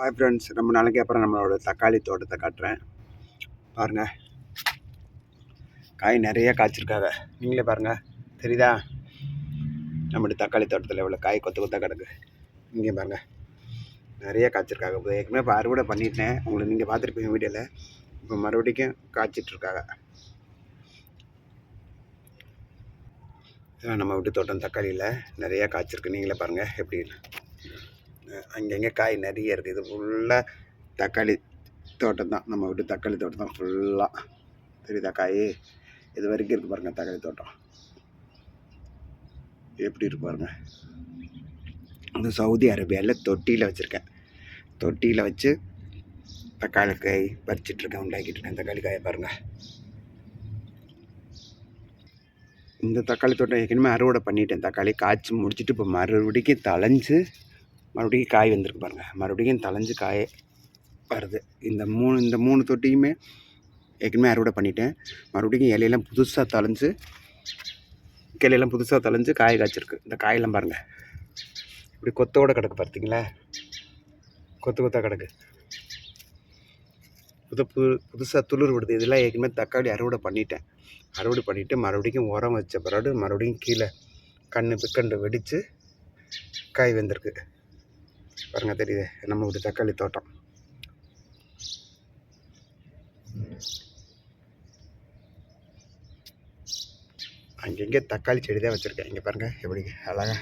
Hi friends ரொம்ப நாளைக்கு அப்புறம் நம்மளோட தக்காளி தோட்டத்தை காட்டுறேன். பாருங்கள் காய் நிறைய காய்ச்சிருக்காங்க. நீங்களே பாருங்கள் தெரியுதா? நம்மளுடைய தக்காளி தோட்டத்தில் எவ்வளோ காய் கொத்து கொத்தாக கிடக்கு. இங்கே பாருங்கள் நிறைய காய்ச்சிருக்காங்க. இப்போ ஏற்கனவே இப்போ அறுவடை பண்ணிட்டேன் உங்களை நீங்கள் பார்த்துருப்பீங்க வீடியோவில் இப்போ மறுபடிக்கும் காய்ச்சிட்ருக்காங்க. இதான் நம்ம வீட்டு தோட்டம் தக்காளியில் நிறைய காய்ச்சிருக்கு. நீங்களே பாருங்கள் எப்படி அங்கங்கே காய் நிறைய இருக்குது இது ஃபுல்லாக தக்காளி தோட்டம் தான். நம்ம வீட்டு தக்காளி தோட்டம் தான் ஃபுல்லாக தெரியுதா காய்? இது வரைக்கும் இருக்குது பாருங்கள் தக்காளி தோட்டம். எப்படி இருக்கு பாருங்கள் அது சவுதி அரேபியாவில் தொட்டியில் வச்சுருக்கேன். தொட்டியில் வச்சு தக்காளி காய் பறிச்சிட்ருக்கேன் உண்டாக்கிட்டு இருக்கேன். தக்காளி காயை பாருங்கள் இந்த தக்காளி தோட்டம் ஏற்கனவே அறுவடை பண்ணிட்டேன். தக்காளி காய்ச்சி முடிச்சுட்டு இப்போ மறுபடிக்கு தளைஞ்சு மறுபடியும் காய் வந்திருக்கு பாருங்கள் மறுபடியும் தலைஞ்சு காய் வருது. இந்த மூணு இந்த மூணு தொட்டியுமே ஏற்கனவே அறுவடை பண்ணிட்டேன். மறுபடியும் இலையெல்லாம் புதுசாக தலைஞ்சு கிளையெல்லாம் புதுசாக தலைஞ்சு காய் காய்ச்சிருக்கு. இந்த காயெல்லாம் பாருங்கள் இப்படி கொத்தோடு கிடக்கு பார்த்தீங்களா கொத்து கொத்தாக கிடக்கு. புது புது புதுசாக துளிர் விடுது. இதெல்லாம் ஏற்கனவே தக்காளி அறுவடை பண்ணிட்டேன். அறுவடை பண்ணிவிட்டு மறுபடியும் உரம் வச்ச பிறகு மறுபடியும் கீழே கண்ணு பிக்கண்டு வெடித்து காய் வந்திருக்கு. பாருங்க தெரியுது. நம்ம வீட்டு தக்காளி தோட்டம். அங்கங்கே தக்காளி செடி தான் வச்சுருக்கேன். இங்கே பாருங்கள் எப்படி அழகா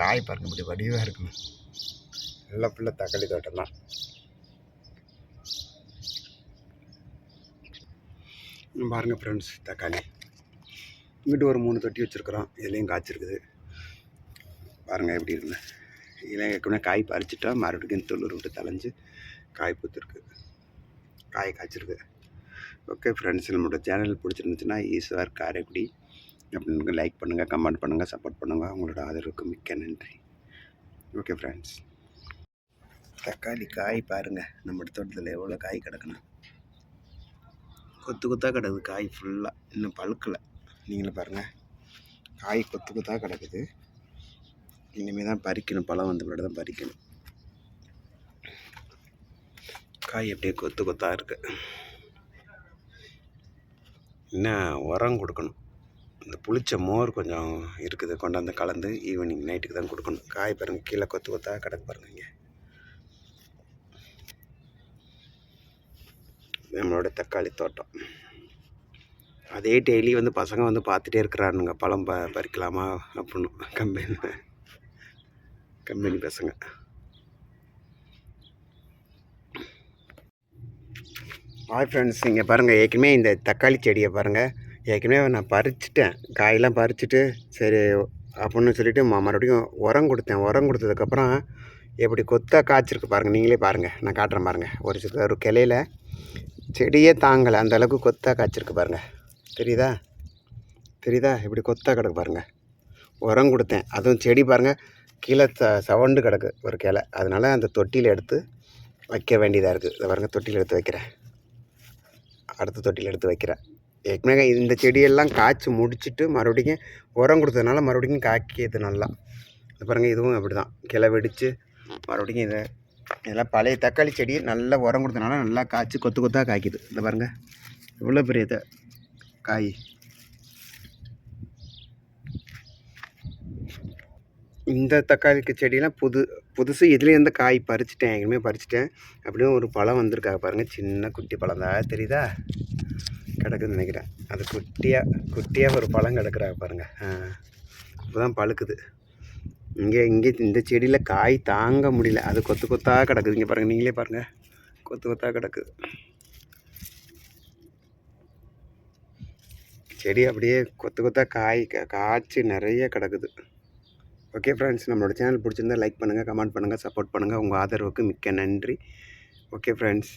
காய் பாருங்கள் இப்படி வடிவாக இருக்குங்க. நல்லா ஃபுல்லாக தக்காளி தோட்டம் தான். பாருங்கள் ஃப்ரெண்ட்ஸ் தக்காளி. இங்கிட்டு ஒரு மூணு தொட்டி வச்சுருக்குறோம். இதுலேயும் காய்ச்சிருக்குது. பாருங்கள் எப்படி இருக்குன்னு. இதெல்லாம் ஏற்கனவே காய் பறிச்சுட்டா மறுபடியும் தொழில் விட்டு தலைஞ்சு காய் பூத்துருக்கு. காய் காய்ச்சிருக்கு. ஓகே ஃப்ரெண்ட்ஸ் நம்மளோட சேனல் பிடிச்சிருந்துச்சுன்னா ஈஸ்வர் காரைக்குடி அப்படின்னு லைக் பண்ணுங்கள் கமெண்ட் பண்ணுங்கள் சப்போர்ட் பண்ணுங்கள் உங்களோட ஆதரவுக்கு மிக்க நன்றி. ஓகே ஃப்ரெண்ட்ஸ் தக்காளி காய் பாருங்கள் நம்ம தோட்டத்தில் எவ்வளோ காய் கிடக்குன்னு. கொத்து கொத்தாக கிடக்குது காய் ஃபுல்லாக இன்னும் பழுக்கலை. நீங்களும் பாருங்கள் காய் கொத்து கொத்தாக கிடக்குது. இனிமேல் தான் பறிக்கணும். பழம் வந்த பின்னாடி தான் பறிக்கணும். காய் அப்படியே கொத்து கொத்தாக இருக்குது இன்னும் உரம் கொடுக்கணும். இந்த புளிச்ச மோர் கொஞ்சம் இருக்குது. கொண்டாந்து கலந்து ஈவினிங் நைட்டுக்கு தான் கொடுக்கணும். காய் பாருங்கள் கீழே கொத்து கொத்தாக கிடக்கு பாருங்க இங்கே. நம்மளோட தக்காளி தோட்டம். அதே டெய்லி வந்து பசங்க வந்து பார்த்துட்டே இருக்கிறானுங்க. பழம் ப பறிக்கலாமா அப்படின்னு. கம்பெனி கம்பெனி பசங்க. ஹாய் ஃப்ரெண்ட்ஸ் நீங்கள் பாருங்கள் ஏற்கனவே இந்த தக்காளி செடியை பாருங்கள் ஏற்கனவே நான் பறிச்சிட்டேன். காயெல்லாம் பறிச்சுட்டு சரி அப்படின்னு சொல்லிவிட்டு மறுபடியும் உரம் கொடுத்தேன். உரம் கொடுத்ததுக்கப்புறம் எப்படி கொத்தாக காய்ச்சிருக்கு பாருங்கள் நீங்களே பாருங்கள் நான் காட்டுறேன் பாருங்கள் ஒரு சில ஒரு கிளையில செடியே தாங்கலை. அந்த அளவுக்கு கொத்தாக காய்ச்சிருக்கு பாருங்கள் தெரியுதா? தெரியுதா? இப்படி கொத்தாக கிடக்கு பாருங்கள் உரம் கொடுத்தேன். அதுவும் செடி பாருங்கள் கீழே ச சவண்டு கிடக்கு ஒரு கிளை. அதனால் அந்த தொட்டியில் எடுத்து வைக்க வேண்டியதாக இருக்குது இதை பாருங்கள் தொட்டியில் எடுத்து வைக்கிறேன். அடுத்த தொட்டியில் எடுத்து வைக்கிறேன். ஏற்கனவே இந்த செடியெல்லாம் காய்ச்சி முடிச்சுட்டு மறுபடியும் உரம் கொடுத்ததுனால மறுபடியும் காய்க்கியது நல்லா. இது பாருங்கள் இதுவும் அப்படி தான் கிளை வெடித்து மறுபடியும் இதை இதெல்லாம் பழைய தக்காளி செடி நல்லா உரம் கொடுத்தனால நல்லா காய்ச்சி கொத்து கொத்தாக காய்க்குது. இந்த பாருங்கள் இவ்வளோ பெரிய காய். இந்த தக்காளிக்கு செடியெல்லாம் புது புதுசு இதுலேருந்து காய் பறிச்சிட்டேன். எங்கேயுமே பறிச்சிட்டேன். அப்படியே ஒரு பழம் வந்திருக்காங்க பாருங்கள் சின்ன குட்டி பழம் தான். தெரியுதா? கிடக்குதுன்னு நினைக்கிறேன். அது குட்டியாக குட்டியாக ஒரு பழம் கிடக்குறாங்க பாருங்கள் இப்போ தான் பழுக்குது. இங்கே இங்கே இந்த செடியில் காய் தாங்க முடியல. அது கொத்து கொத்தாக கிடக்குது. இங்கே பாருங்கள் நீங்களே பாருங்கள் கொத்து கொத்தாக கிடக்குது செடி அப்படியே கொத்து கொத்தாக காய் காய்ச்சி நிறைய கிடக்குது. ஓகே ஃப்ரெண்ட்ஸ் நம்மளோட சேனல் பிடிச்சிருந்தா லைக் பண்ணுங்கள் கமெண்ட் பண்ணுங்கள் சப்போர்ட் பண்ணுங்கள் உங்கள் ஆதரவுக்கு மிக்க நன்றி. Okay friends